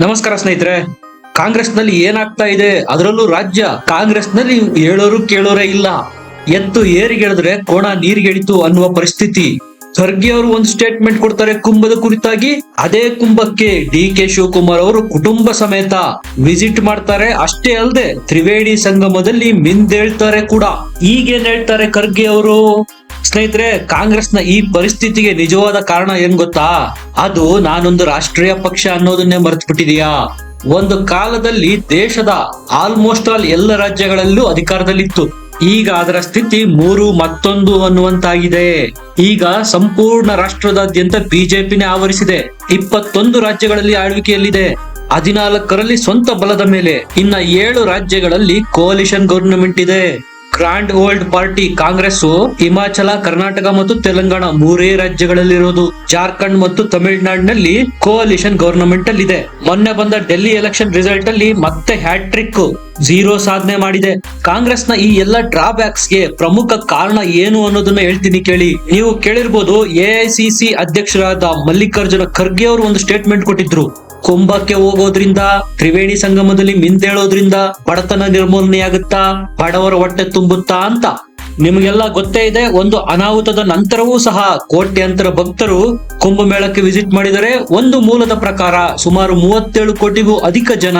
ನಮಸ್ಕಾರ ಸ್ನೇಹಿತರೆ ಕಾಂಗ್ರೆಸ್ನಲ್ಲಿ ಏನಾಗ್ತಾ ಇದೆ? ಅದರಲ್ಲೂ ರಾಜ್ಯ ಕಾಂಗ್ರೆಸ್ನಲ್ಲಿ ಹೇಳೋರು ಕೇಳೋರೇ ಇಲ್ಲ. ಎತ್ತು ಏರಿಗೆಳೆದ್ರೆ ಕೋಣ ನೀರಿಗೆಳಿತು ಅನ್ನುವ ಪರಿಸ್ಥಿತಿ. ಖರ್ಗೆ ಅವರು ಒಂದು ಸ್ಟೇಟ್ಮೆಂಟ್ ಕೊಡ್ತಾರೆ ಕುಂಭದ ಕುರಿತಾಗಿ. ಅದೇ ಕುಂಭಕ್ಕೆ ಡಿ ಕೆ ಶಿವಕುಮಾರ್ ಅವರು ಕುಟುಂಬ ಸಮೇತ ವಿಸಿಟ್ ಮಾಡ್ತಾರೆ. ಅಷ್ಟೇ ಅಲ್ಲದೆ ತ್ರಿವೇಣಿ ಸಂಗಮದಲ್ಲಿ ಮಿಂದೇಳ್ತಾರೆ ಕೂಡ. ಈಗೇನ್ ಹೇಳ್ತಾರೆ ಖರ್ಗೆ ಅವರು? ಸ್ನೇಹಿತರೆ, ಕಾಂಗ್ರೆಸ್ನ ಈ ಪರಿಸ್ಥಿತಿಗೆ ನಿಜವಾದ ಕಾರಣ ಏನ್ ಗೊತ್ತಾ? ಅದು ನಾನೊಂದು ರಾಷ್ಟ್ರೀಯ ಪಕ್ಷ ಅನ್ನೋದನ್ನೇ ಮರೆತು ಬಿಟ್ಟಿದೀಯಾ ಒಂದು ಕಾಲದಲ್ಲಿ ದೇಶದ ಆಲ್ಮೋಸ್ಟ್ ಆಲ್ ಎಲ್ಲ ರಾಜ್ಯಗಳಲ್ಲೂ ಅಧಿಕಾರದಲ್ಲಿತ್ತು. ಈಗ ಅದರ ಸ್ಥಿತಿ ಮೂರು ಮತ್ತೊಂದು ಅನ್ನುವಂತಾಗಿದೆ. ಈಗ ಸಂಪೂರ್ಣ ರಾಷ್ಟ್ರದಾದ್ಯಂತ ಬಿಜೆಪಿನೇ ಆವರಿಸಿದೆ. ಇಪ್ಪತ್ತೊಂದು ರಾಜ್ಯಗಳಲ್ಲಿ ಆಳ್ವಿಕೆಯಲ್ಲಿದೆ. ಹದಿನಾಲ್ಕರಲ್ಲಿ ಸ್ವಂತ ಬಲದ ಮೇಲೆ. ಇನ್ನ ಏಳು ರಾಜ್ಯಗಳಲ್ಲಿ ಕೋಲಿಷನ್ ಗವರ್ನಮೆಂಟ್ ಇದೆ. Grand old party Congress Himachal, Karnataka ಮತ್ತು ತೆಲಂಗಾಣ ಮೂರೇ ರಾಜ್ಯಗಳಲ್ಲಿರೋದು. ಜಾರ್ಖಂಡ್ ಮತ್ತು ತಮಿಳುನಾಡಿನಲ್ಲಿ ಕೋಲಿಷನ್ ಗವರ್ನಮೆಂಟ್ ಅಲ್ಲಿ ಇದೆ ಮೊನ್ನೆ ಬಂದ ಡೆಲ್ಲಿ ಎಲೆಕ್ಷನ್ ರಿಸಲ್ಟ್ ಅಲ್ಲಿ ಮತ್ತೆ ಹ್ಯಾಟ್ರಿಕ್ ಝೀರೋ ಸಾಧನೆ ಮಾಡಿದೆ. ಕಾಂಗ್ರೆಸ್ನ ಈ ಎಲ್ಲ ಡ್ರಾಬ್ಯಾಕ್ಸ್ಗೆ ಪ್ರಮುಖ ಕಾರಣ ಏನು ಅನ್ನೋದನ್ನ ಹೇಳ್ತೀನಿ ಕೇಳಿ. ನೀವು ಕೇಳಿರ್ಬೋದು ಎಐಸಿಸಿ ಅಧ್ಯಕ್ಷರಾದ ಮಲ್ಲಿಕಾರ್ಜುನ ಖರ್ಗೆ ಅವರು ಒಂದು ಸ್ಟೇಟ್ಮೆಂಟ್ ಕೊಟ್ಟಿದ್ರು. ಕುಂಭಕ್ಕೆ ಹೋಗೋದ್ರಿಂದ, ತ್ರಿವೇಣಿ ಸಂಗಮದಲ್ಲಿ ಮಿಂದೇಳೋದ್ರಿಂದ ಬಡತನ ನಿರ್ಮೂಲನೆಯಾಗುತ್ತಾ, ಬಡವರ ಹೊಟ್ಟೆ ತುಂಬುತ್ತಾ ಅಂತ ನಿಮಗೆಲ್ಲ ಗೊತ್ತೇ ಇದೆ, ಒಂದು ಅನಾಹುತದ ನಂತರವೂ ಸಹ ಕೋಟ್ಯಂತರ ಭಕ್ತರು ಕುಂಭಮೇಳಕ್ಕೆ ವಿಸಿಟ್ ಮಾಡಿದರೆ ಒಂದು ಮೂಲದ ಪ್ರಕಾರ ಸುಮಾರು ಮೂವತ್ತೇಳು ಕೋಟಿಗೂ ಅಧಿಕ ಜನ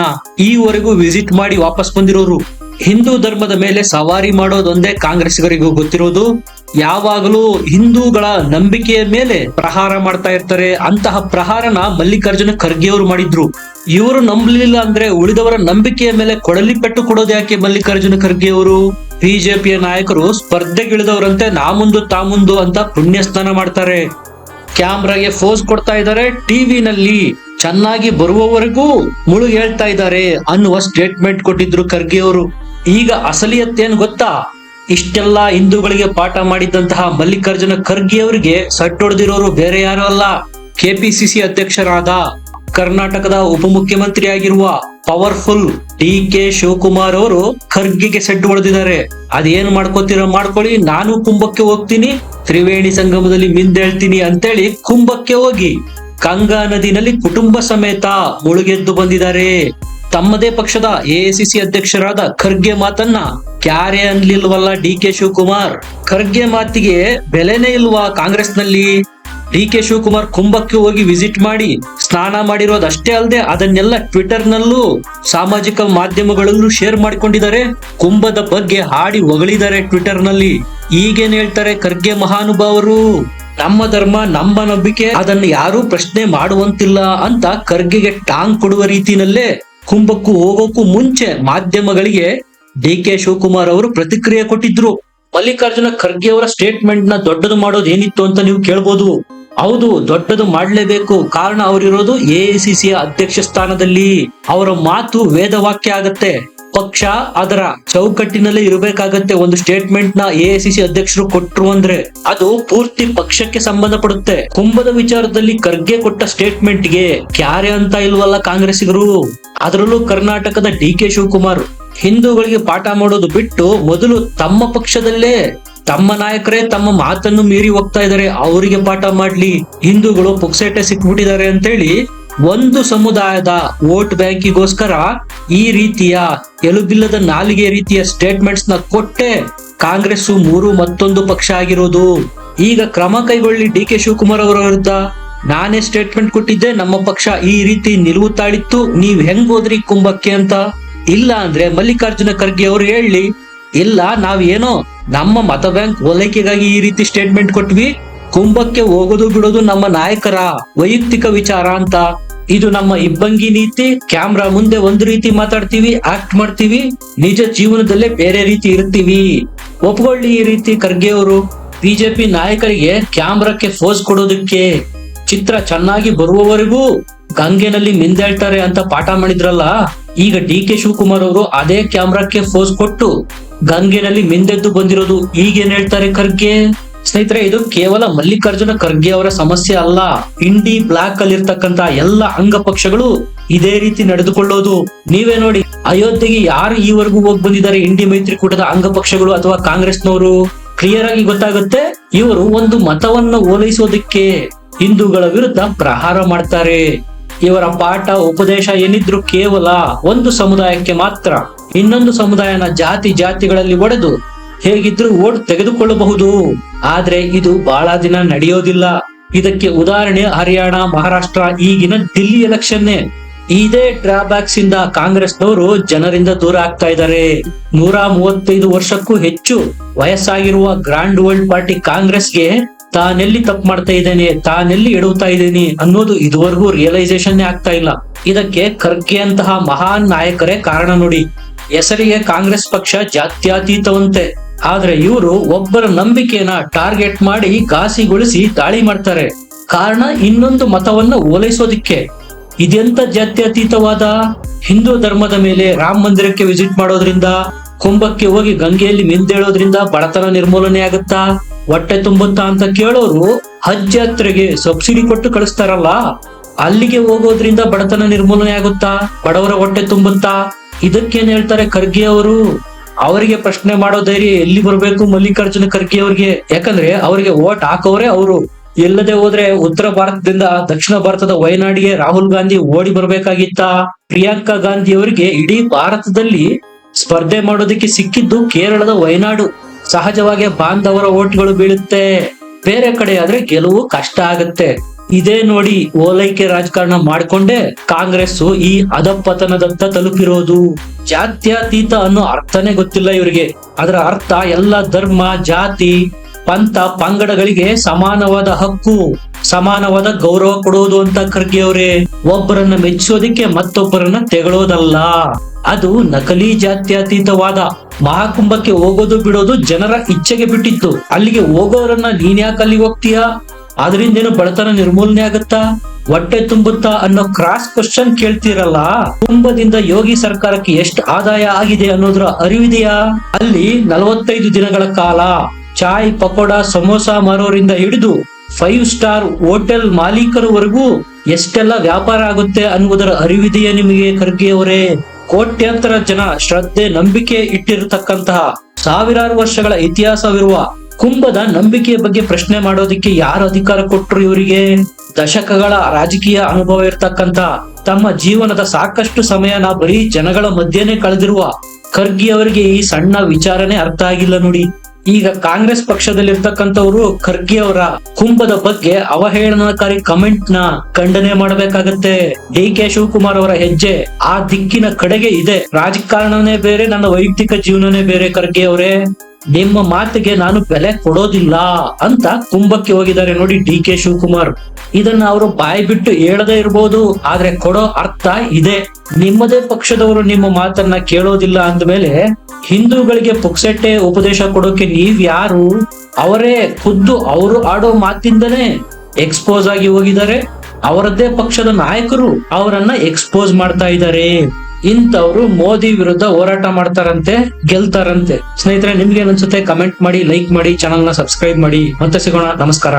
ಈವರೆಗೂ ವಿಸಿಟ್ ಮಾಡಿ ವಾಪಸ್ ಬಂದಿರೋರು. ಹಿಂದೂ ಧರ್ಮದ ಮೇಲೆ ಸವಾರಿ ಮಾಡೋದೊಂದೇ ಕಾಂಗ್ರೆಸ್ಗರಿಗೂ ಗೊತ್ತಿರೋದು. ಯಾವಾಗಲೂ ಹಿಂದೂಗಳ ನಂಬಿಕೆಯ ಮೇಲೆ ಪ್ರಹಾರ ಮಾಡ್ತಾ ಇರ್ತಾರೆ. ಅಂತಹ ಪ್ರಹಾರನ ಮಲ್ಲಿಕಾರ್ಜುನ ಖರ್ಗೆ ಅವರು ಮಾಡಿದ್ರು. ಇವರು ನಂಬಲಿಲ್ಲ ಅಂದ್ರೆ ಉಳಿದವರ ನಂಬಿಕೆಯ ಮೇಲೆ ಕೊಡಲಿ ಪೆಟ್ಟು ಕೊಡೋದು ಯಾಕೆ ಮಲ್ಲಿಕಾರ್ಜುನ ಖರ್ಗೆ ಅವರು? ಬಿಜೆಪಿಯ ನಾಯಕರು ಸ್ಪರ್ಧೆಗಿಳಿದವರಂತೆ ನಾ ಮುಂದು ಅಂತ ಪುಣ್ಯ ಸ್ನಾನ ಮಾಡ್ತಾರೆ. ಕ್ಯಾಮ್ರಾಗೆ ಫೋಸ್ ಕೊಡ್ತಾ ಇದ್ದಾರೆ. ಟಿವಿನಲ್ಲಿ ಚೆನ್ನಾಗಿ ಬರುವವರೆಗೂ ಮುಳುಗಿ ಹೇಳ್ತಾ ಇದ್ದಾರೆ ಅನ್ನುವ ಸ್ಟೇಟ್ಮೆಂಟ್ ಕೊಟ್ಟಿದ್ರು ಖರ್ಗೆ ಅವರು. ಈಗ ಅಸಲಿಯತ್ತೇನು ಗೊತ್ತಾ? ಇಷ್ಟೆಲ್ಲ ಹಿಂದೂಗಳಿಗೆ ಪಾಠ ಮಾಡಿದ್ದಂತಹ ಮಲ್ಲಿಕಾರ್ಜುನ ಖರ್ಗೆ ಅವರಿಗೆ ಸಟ್ಟೊಡೆದಿರೋರು ಬೇರೆ ಯಾರು ಅಲ್ಲ. ಕೆಪಿಸಿಸಿ ಅಧ್ಯಕ್ಷರಾದ ಕರ್ನಾಟಕದ ಉಪಮುಖ್ಯಮಂತ್ರಿ ಆಗಿರುವ ಪವರ್ಫುಲ್ ಡಿ ಕೆ ಶಿವಕುಮಾರ್ ಅವರು ಖರ್ಗೆಗೆ ಸೆಡ್ಡು ಹೊಡೆದಿದ್ದಾರೆ. ಅದೇನು ಮಾಡ್ಕೋತೀರೋ ಮಾಡ್ಕೊಳ್ಳಿ, ನಾನು ಕುಂಭಕ್ಕೆ ಹೋಗ್ತೀನಿ, ತ್ರಿವೇಣಿ ಸಂಗಮದಲ್ಲಿ ಮಿಂದೇಳ್ತೀನಿ ಅಂತೇಳಿ ಕುಂಭಕ್ಕೆ ಹೋಗಿ ಗಂಗಾ ನದಿನಲ್ಲಿ ಕುಟುಂಬ ಸಮೇತ ಮುಳುಗೆದ್ದು ಬಂದಿದ್ದಾರೆ. ತಮ್ಮದೇ ಪಕ್ಷದ ಎಐಸಿಸಿ ಅಧ್ಯಕ್ಷರಾದ ಖರ್ಗೆ ಮಾತನ್ನ ಕ್ಯಾರೆ ಅನ್ಲಿಲ್ವಲ್ಲ ಡಿ ಕೆ ಶಿವಕುಮಾರ್. ಖರ್ಗೆ ಮಾತಿಗೆ ಬೆಲೆನೇ ಇಲ್ವಾ ಕಾಂಗ್ರೆಸ್ನಲ್ಲಿ? ಡಿ ಕೆ ಶಿವಕುಮಾರ್ ಕುಂಭಕ್ಕೆ ಹೋಗಿ ವಿಸಿಟ್ ಮಾಡಿ ಸ್ನಾನ ಮಾಡಿರೋದಷ್ಟೇ ಅಲ್ಲದೆ ಅದನ್ನೆಲ್ಲ ಟ್ವಿಟರ್ ನಲ್ಲೂ ಸಾಮಾಜಿಕ ಮಾಧ್ಯಮಗಳಲ್ಲೂ ಶೇರ್ ಮಾಡಿಕೊಂಡಿದ್ದಾರೆ. ಕುಂಭದ ಬಗ್ಗೆ ಹಾಡಿ ಹೊಗಳಿದ್ದಾರೆ ಟ್ವಿಟರ್ನಲ್ಲಿ ಈಗೇನ್ ಹೇಳ್ತಾರೆ ಖರ್ಗೆ ಮಹಾನುಭಾವರು? ನಮ್ಮ ಧರ್ಮ, ನಮ್ಮ ನಂಬಿಕೆ, ಅದನ್ನು ಯಾರೂ ಪ್ರಶ್ನೆ ಮಾಡುವಂತಿಲ್ಲ ಅಂತ ಖರ್ಗೆಗೆ ಟಾಂಗ್ ಕೊಡುವ ರೀತಿನಲ್ಲೇ ಕುಂಭಕ್ಕೂ ಹೋಗೋಕ್ಕೂ ಮುಂಚೆ ಮಾಧ್ಯಮಗಳಿಗೆ ಡಿ ಕೆ ಶಿವಕುಮಾರ್ ಅವರು ಪ್ರತಿಕ್ರಿಯೆ ಕೊಟ್ಟಿದ್ರು. ಮಲ್ಲಿಕಾರ್ಜುನ ಖರ್ಗೆ ಅವರ ಸ್ಟೇಟ್ಮೆಂಟ್ನ ದೊಡ್ಡದು ಮಾಡೋದು ಏನಿತ್ತು ಅಂತ ನೀವು ಕೇಳ್ಬೋದು. ಹೌದು, ದೊಡ್ಡದು ಮಾಡಲೇಬೇಕು. ಕಾರಣ ಅವರಿರೋದು ಎಐಸಿಸಿಯ ಅಧ್ಯಕ್ಷ ಸ್ಥಾನದಲ್ಲಿ. ಅವರ ಮಾತು ವೇದವಾಕ್ಯ ಆಗತ್ತೆ. ಪಕ್ಷ ಅದರ ಚೌಕಟ್ಟಿನಲ್ಲೇ ಇರಬೇಕಾಗತ್ತೆ. ಒಂದು ಸ್ಟೇಟ್ಮೆಂಟ್ನ ಎಐಸಿಸಿ ಅಧ್ಯಕ್ಷರು ಕೊಟ್ರು ಅಂದ್ರೆ ಅದು ಪೂರ್ತಿ ಪಕ್ಷಕ್ಕೆ ಸಂಬಂಧಪಡುತ್ತೆ. ಕುಂಭದ ವಿಚಾರದಲ್ಲಿ ಖರ್ಗೆ ಕೊಟ್ಟ ಸ್ಟೇಟ್ಮೆಂಟ್ಗೆ ಕ್ಯಾರೆ ಅಂತ ಇಲ್ವಲ್ಲ ಕಾಂಗ್ರೆಸ್ಸಿಗರು? ಅದರಲ್ಲೂ ಕರ್ನಾಟಕದ ಡಿ ಕೆ ಶಿವಕುಮಾರ್ ಹಿಂದೂಗಳಿಗೆ ಪಾಠ ಮಾಡೋದು ಬಿಟ್ಟು ಮೊದಲು ತಮ್ಮ ಪಕ್ಷದಲ್ಲೇ ತಮ್ಮ ನಾಯಕರೇ ತಮ್ಮ ಮಾತನ್ನು ಮೀರಿ ಹೋಗ್ತಾ ಇದ್ದಾರೆ. ಅವರಿಗೆ ಪಾಠ ಮಾಡ್ಲಿ, ಹಿಂದೂಗಳು ಪುಕ್ಸೇಟೆ ಸಿಕ್ಬಿಟ್ಟಿದ್ದಾರೆ ಅಂತೇಳಿ ಒಂದು ಸಮುದಾಯದ ವೋಟ್ ಬ್ಯಾಂಕಿಗೋಸ್ಕರ ಈ ರೀತಿಯ ಎಲುಬಿಲ್ಲದ ನಾಲಿಗೆ ರೀತಿಯ ಸ್ಟೇಟ್ಮೆಂಟ್ಸ್ನ ಕೊಟ್ಟೆ ಕಾಂಗ್ರೆಸ್ ಮೂರು ಮತ್ತೊಂದು ಪಕ್ಷ ಆಗಿರೋದು. ಈಗ ಕ್ರಮ ಕೈಗೊಳ್ಳಿ ಡಿ ಕೆ ಶಿವಕುಮಾರ್ ಅವರ ವಿರುದ್ಧ. ನಾನೇ ಸ್ಟೇಟ್ಮೆಂಟ್ ಕೊಟ್ಟಿದ್ದೆ, ನಮ್ಮ ಪಕ್ಷ ಈ ರೀತಿ ನಿಲುವು ತಾಳಿತ್ತು, ನೀವ್ ಹೆಂಗ್ ಹೋದ್ರಿ ಕುಂಭಕ್ಕೆ ಅಂತ. ಇಲ್ಲ ಅಂದ್ರೆ ಮಲ್ಲಿಕಾರ್ಜುನ ಖರ್ಗೆ ಅವರು ಹೇಳಿ, ಇಲ್ಲ ನಾವ್ ಏನೋ ನಮ್ಮ ಮತ ಬ್ಯಾಂಕ್ ಓಲೈಕೆಗಾಗಿ ಈ ರೀತಿ ಸ್ಟೇಟ್ಮೆಂಟ್ ಕೊಟ್ವಿ, ಕುಂಭಕ್ಕೆ ಹೋಗೋದು ಬಿಡೋದು ನಮ್ಮ ನಾಯಕರ ವೈಯಕ್ತಿಕ ವಿಚಾರ ಅಂತ. ಇದು ನಮ್ಮ ಇಬ್ಬಂಗಿ ನೀತಿ. ಕ್ಯಾಮ್ರಾ ಮುಂದೆ ಒಂದು ರೀತಿ ಮಾತಾಡ್ತೀವಿ ಆಕ್ಟ್ ಮಾಡ್ತೀವಿ. ನಿಜ ಜೀವನದಲ್ಲೇ ಬೇರೆ ರೀತಿ ಇರ್ತೀವಿ. ಒಪ್ಕೊಳ್ಳಿ ಈ ರೀತಿ ಖರ್ಗೆ ಅವರು. ಬಿಜೆಪಿ ನಾಯಕರಿಗೆ ಕ್ಯಾಮ್ರಾಕ್ಕೆ ಫೋಸ್ ಕೊಡೋದಕ್ಕೆ. ಚಿತ್ರ ಚೆನ್ನಾಗಿ ಬರುವವರೆಗೂ ಗಂಗೆನಲ್ಲಿ ಮಿಂದೇಳ್ತಾರೆ ಅಂತ ಪಾಠ ಮಾಡಿದ್ರಲ್ಲ, ಈಗ ಡಿ ಕೆ ಶಿವಕುಮಾರ್ ಅವರು ಅದೇ ಕ್ಯಾಮ್ರಾಕ್ಕೆ ಫೋಸ್ ಕೊಟ್ಟು ಗಂಗೆನಲ್ಲಿ ಮಿಂದೆದ್ದು ಬಂದಿರೋದು ಈಗೇನ್ ಹೇಳ್ತಾರೆ ಖರ್ಗೆ? ಸ್ನೇಹಿತರೆ, ಇದು ಕೇವಲ ಮಲ್ಲಿಕಾರ್ಜುನ ಖರ್ಗೆ ಅವರ ಸಮಸ್ಯೆ ಅಲ್ಲ. ಇಂಡಿ ಬ್ಲಾಕ್ ಅಲ್ಲಿ ಇರ್ತಕ್ಕಂತ ಎಲ್ಲ ಅಂಗ ಪಕ್ಷಗಳು ಇದೇ ರೀತಿ ನಡೆದುಕೊಳ್ಳೋದು. ನೀವೇ ನೋಡಿ, ಅಯೋಧ್ಯೆಗೆ ಯಾರು ಈವರೆಗೂ ಹೋಗಿ ಬಂದಿದ್ದಾರೆ? ಇಂಡಿ ಮೈತ್ರಿಕೂಟದ ಅಂಗ ಪಕ್ಷಗಳು ಅಥವಾ ಕಾಂಗ್ರೆಸ್ನವರು? ಕ್ಲಿಯರ್ ಆಗಿ ಗೊತ್ತಾಗುತ್ತೆ, ಇವರು ಒಂದು ಮತವನ್ನು ಓಲೈಸೋದಕ್ಕೆ ಹಿಂದೂಗಳ ವಿರುದ್ಧ ಪ್ರಹಾರ ಮಾಡ್ತಾರೆ. ಇವರ ಪಾಠ, ಉಪದೇಶ ಏನಿದ್ರು ಕೇವಲ ಒಂದು ಸಮುದಾಯಕ್ಕೆ ಮಾತ್ರ. ಇನ್ನೊಂದು ಸಮುದಾಯನ ಜಾತಿ ಜಾತಿಗಳಲ್ಲಿ ಒಡೆದು ಹೇಗಿದ್ರು ಓಟ್ ತೆಗೆದುಕೊಳ್ಳಬಹುದು. ಆದ್ರೆ ಇದು ಬಹಳ ದಿನ ನಡೆಯೋದಿಲ್ಲ. ಇದಕ್ಕೆ ಉದಾಹರಣೆ ಹರಿಯಾಣ, ಮಹಾರಾಷ್ಟ್ರ, ಈಗಿನ ದಿಲ್ಲಿ ಎಲೆಕ್ಷನ್ನೇ. ಇದೇ ಡ್ರಾಬ್ಯಾಕ್ಸ್ ಇಂದ ಕಾಂಗ್ರೆಸ್ನವರು ಜನರಿಂದ ದೂರ ಆಗ್ತಾ ಇದ್ದಾರೆ. ನೂರ ಮೂವತ್ತೈದು ವರ್ಷಕ್ಕೂ ಹೆಚ್ಚು ವಯಸ್ಸಾಗಿರುವ ಗ್ರಾಂಡ್ ವರ್ಲ್ಡ್ ಪಾರ್ಟಿ ಕಾಂಗ್ರೆಸ್ಗೆ ತಾನೆಲ್ಲಿ ತಪ್ಪು ಮಾಡ್ತಾ ಇದ್ದೇನೆ, ತಾನೆಲ್ಲಿ ಎಡುತ್ತಾ ಇದ್ದೀನಿ ಅನ್ನೋದು ಇದುವರೆಗೂ ರಿಯಲೈಸೇಷನ್ ಆಗ್ತಾ ಇಲ್ಲ. ಇದಕ್ಕೆ ಖರ್ಗೆ ಅಂತಹ ಮಹಾನ್ ನಾಯಕರೇ ಕಾರಣ ನೋಡಿ. ಹೆಸರಿಗೆ ಕಾಂಗ್ರೆಸ್ ಪಕ್ಷ ಜಾತ್ಯತೀತವಂತೆ. ಆದ್ರೆ ಇವರು ಒಬ್ಬರ ನಂಬಿಕೆನ ಟಾರ್ಗೆಟ್ ಮಾಡಿ ಘಾಸಿಗೊಳಿಸಿ ದಾಳಿ ಮಾಡ್ತಾರೆ. ಕಾರಣ ಇನ್ನೊಂದು ಮತವನ್ನ ಓಲೈಸೋದಿಕ್ಕೆ. ಇದೆಂತ ಜಾತ್ಯತೀತವಾದ? ಹಿಂದೂ ಧರ್ಮದ ಮೇಲೆ ರಾಮ ಮಂದಿರಕ್ಕೆ ವಿಸಿಟ್ ಮಾಡೋದ್ರಿಂದ, ಕುಂಭಕ್ಕೆ ಹೋಗಿ ಗಂಗೆಯಲ್ಲಿ ಮಿಂದೇಳೋದ್ರಿಂದ ಬಡತನ ನಿರ್ಮೂಲನೆ ಆಗುತ್ತಾ? ಹೊಟ್ಟೆ ತುಂಬುತ್ತಾ ಅಂತ ಕೇಳೋರು ಹಜ್ ಯಾತ್ರೆಗೆ ಸಬ್ಸಿಡಿ ಕೊಟ್ಟು ಕಳಿಸ್ತಾರಲ್ಲ? ಅಲ್ಲಿಗೆ ಹೋಗೋದ್ರಿಂದ ಬಡತನ ನಿರ್ಮೂಲನೆ ಆಗುತ್ತಾ? ಬಡವರ ಹೊಟ್ಟೆ ತುಂಬುತ್ತಾ? ಇದಕ್ಕೇನ್ ಹೇಳ್ತಾರೆ ಖರ್ಗೆ ಅವರು? ಅವರಿಗೆ ಪ್ರಶ್ನೆ ಮಾಡೋ ಧೈರ್ಯ ಎಲ್ಲಿ ಬರಬೇಕು? ಮಲ್ಲಿಕಾರ್ಜುನ ಖರ್ಗೆ ಅವರಿಗೆ? ಯಾಕಂದ್ರೆ ಅವರಿಗೆ ಓಟ್ ಹಾಕೋರೆ ಅವರು. ಎಲ್ಲದೆ ಹೋದ್ರೆ ಉತ್ತರ ಭಾರತದಿಂದ ದಕ್ಷಿಣ ಭಾರತದ ವಯನಾಡಿಗೆ ರಾಹುಲ್ ಗಾಂಧಿ ಓಡಿ ಬರ್ಬೇಕಾಗಿತ್ತ? ಪ್ರಿಯಾಂಕಾ ಗಾಂಧಿ ಅವರಿಗೆ ಇಡೀ ಭಾರತದಲ್ಲಿ ಸ್ಪರ್ಧೆ ಮಾಡೋದಕ್ಕೆ ಸಿಕ್ಕಿದ್ದು ಕೇರಳದ ವಯನಾಡು. ಸಹಜವಾಗಿ ಬಾಂಧವರ ಓಟ್ಗಳು ಬೀಳುತ್ತೆ. ಬೇರೆ ಕಡೆ ಆದ್ರೆ ಗೆಲುವು ಕಷ್ಟ ಆಗತ್ತೆ. ಇದೇ ನೋಡಿ ಓಲೈಕೆ ರಾಜಕಾರಣ ಮಾಡಿಕೊಂಡೇ ಕಾಂಗ್ರೆಸ್ ಈ ಅಧಪತನದತ್ತ ತಲುಪಿರೋದು. ಜಾತ್ಯತೀತ ಅನ್ನೋ ಅರ್ಥನೇ ಗೊತ್ತಿಲ್ಲ ಇವರಿಗೆ. ಅದರ ಅರ್ಥ ಎಲ್ಲ ಧರ್ಮ, ಜಾತಿ, ಪಂಥ, ಪಂಗಡಗಳಿಗೆ ಸಮಾನವಾದ ಹಕ್ಕು, ಸಮಾನವಾದ ಗೌರವ ಕೊಡೋದು ಅಂತ ಖರ್ಗೆ ಅವರೇ ಒಬ್ಬರನ್ನ ಮೆಚ್ಚೋದಿಕ್ಕೆ ಮತ್ತೊಬ್ಬರನ್ನ ತೆಗಳೋದಲ್ಲ. ಅದು ನಕಲಿ ಜಾತ್ಯತೀತವಾದ ಮಹಾಕುಂಭಕ್ಕೆ ಹೋಗೋದು ಬಿಡೋದು ಜನರ ಇಚ್ಛೆಗೆ ಬಿಟ್ಟಿತ್ತು. ಅಲ್ಲಿಗೆ ಹೋಗೋರನ್ನ ನೀನ್ ಯಾಕೆ ಹೋಗ್ತೀಯಾ? ಅದರಿಂದ ಏನು ಬಡತನ ನಿರ್ಮೂಲನೆ ಆಗುತ್ತಾ? ಹೊಟ್ಟೆ ತುಂಬುತ್ತಾ ಅನ್ನೋ ಕ್ರಾಸ್ ಕ್ವಶನ್ ಕೇಳ್ತಿರಲ್ಲ? ಕುಟುಂಬದಿಂದ ಯೋಗಿ ಸರ್ಕಾರಕ್ಕೆ ಎಷ್ಟು ಆದಾಯ ಆಗಿದೆ ಅನ್ನೋದ್ರ ಅರಿವಿದೆಯಾ? ಅಲ್ಲಿ ನಲವತ್ತೈದು ದಿನಗಳ ಕಾಲ ಚಾಯ್, ಪಕೋಡ, ಸಮೋಸ ಮಾರೋರಿಂದ ಹಿಡಿದು ಫೈವ್ ಸ್ಟಾರ್ ಹೋಟೆಲ್ ಮಾಲೀಕರವರೆಗೂ ಎಷ್ಟೆಲ್ಲ ವ್ಯಾಪಾರ ಆಗುತ್ತೆ ಅನ್ನುವುದರ ಅರಿವಿದೆಯೇ ನಿಮಗೆ ಖರ್ಗೆ ಅವರೇ? ಕೋಟ್ಯಾಂತರ ಜನ ಶ್ರದ್ಧೆ, ನಂಬಿಕೆ ಇಟ್ಟಿರತಕ್ಕಂತಹ ಸಾವಿರಾರು ವರ್ಷಗಳ ಇತಿಹಾಸವಿರುವ ಕುಂಭದ ನಂಬಿಕೆಯ ಬಗ್ಗೆ ಪ್ರಶ್ನೆ ಮಾಡೋದಿಕ್ಕೆ ಯಾರು ಅಧಿಕಾರ ಕೊಟ್ಟರು ಇವರಿಗೆ? ದಶಕಗಳ ರಾಜಕೀಯ ಅನುಭವ ಇರ್ತಕ್ಕಂತ ತಮ್ಮ ಜೀವನದ ಸಾಕಷ್ಟು ಸಮಯನ ಬರೀ ಜನಗಳ ಮಧ್ಯೆನೆ ಕಳೆದಿರುವ ಖರ್ಗೆ ಅವರಿಗೆ ಈ ಸಣ್ಣ ವಿಚಾರನೆ ಅರ್ಥ ಆಗಿಲ್ಲ ನೋಡಿ. ಈಗ ಕಾಂಗ್ರೆಸ್ ಪಕ್ಷದಲ್ಲಿರ್ತಕ್ಕಂಥವ್ರು ಖರ್ಗೆ ಅವರ ಕುಂಭದ ಬಗ್ಗೆ ಅವಹೇಳನಕಾರಿ ಕಮೆಂಟ್ನ ಖಂಡನೆ ಮಾಡಬೇಕಾಗತ್ತೆ. ಡಿ ಕೆ ಶಿವಕುಮಾರ್ ಅವರ ಹೆಜ್ಜೆ ಆ ದಿಕ್ಕಿನ ಕಡೆಗೆ ಇದೆ. ರಾಜಕಾರಣನೇ ಬೇರೆ, ನನ್ನ ವೈಯಕ್ತಿಕ ಜೀವನನೇ ಬೇರೆ ಖರ್ಗೆ ಅವರೇ. ನಿಮ್ಮ ಮಾತಿಗೆ ನಾನು ಬೆಲೆ ಕೊಡೋದಿಲ್ಲ ಅಂತ ಕುಂಭಕ್ಕೆ ಹೋಗಿದ್ದಾರೆ ನೋಡಿ ಡಿ ಕೆ ಶಿವಕುಮಾರ್. ಇದನ್ನ ಅವರು ಬಾಯಿ ಬಿಟ್ಟು ಹೇಳದೇ ಇರಬಹುದು ಆದ್ರೆ ಕೊಡೋ ಅರ್ಥ ಇದೆ. ನಿಮ್ಮದೇ ಪಕ್ಷದವರು ನಿಮ್ಮ ಮಾತನ್ನ ಕೇಳೋದಿಲ್ಲ ಅಂದ್ಮೇಲೆ ಹಿಂದೂಗಳಿಗೆ ಪುಕ್ಸೆಟ್ಟೆ ಉಪದೇಶ ಕೊಡೋಕೆ ನೀವ್ ಯಾರು? ಅವರೇ ಖುದ್ದು ಅವರು ಆಡೋ ಮಾತಿಂದನೇ ಎಕ್ಸ್ಪೋಸ್ ಆಗಿ ಹೋಗಿದ್ದಾರೆ. ಅವರದ್ದೇ ಪಕ್ಷದ ನಾಯಕರು ಅವರನ್ನ ಎಕ್ಸ್ಪೋಸ್ ಮಾಡ್ತಾ ಇದ್ದಾರೆ. ಇಂಥವ್ರು ಮೋದಿ ವಿರುದ್ಧ ಹೋರಾಟ ಮಾಡ್ತಾರಂತೆ, ಗೆಲ್ತಾರಂತೆ. ಸ್ನೇಹಿತರೆ, ನಿಮ್ಗೆ ಅನ್ಸುತ್ತೆ? ಕಮೆಂಟ್ ಮಾಡಿ ಲೈಕ್ ಮಾಡಿ ಚಾನಲ್ನ ಸಬ್ಸ್ಕ್ರೈಬ್ ಮಾಡಿ. ಮತ್ತೆ ಸಿಗೋಣ. ನಮಸ್ಕಾರ.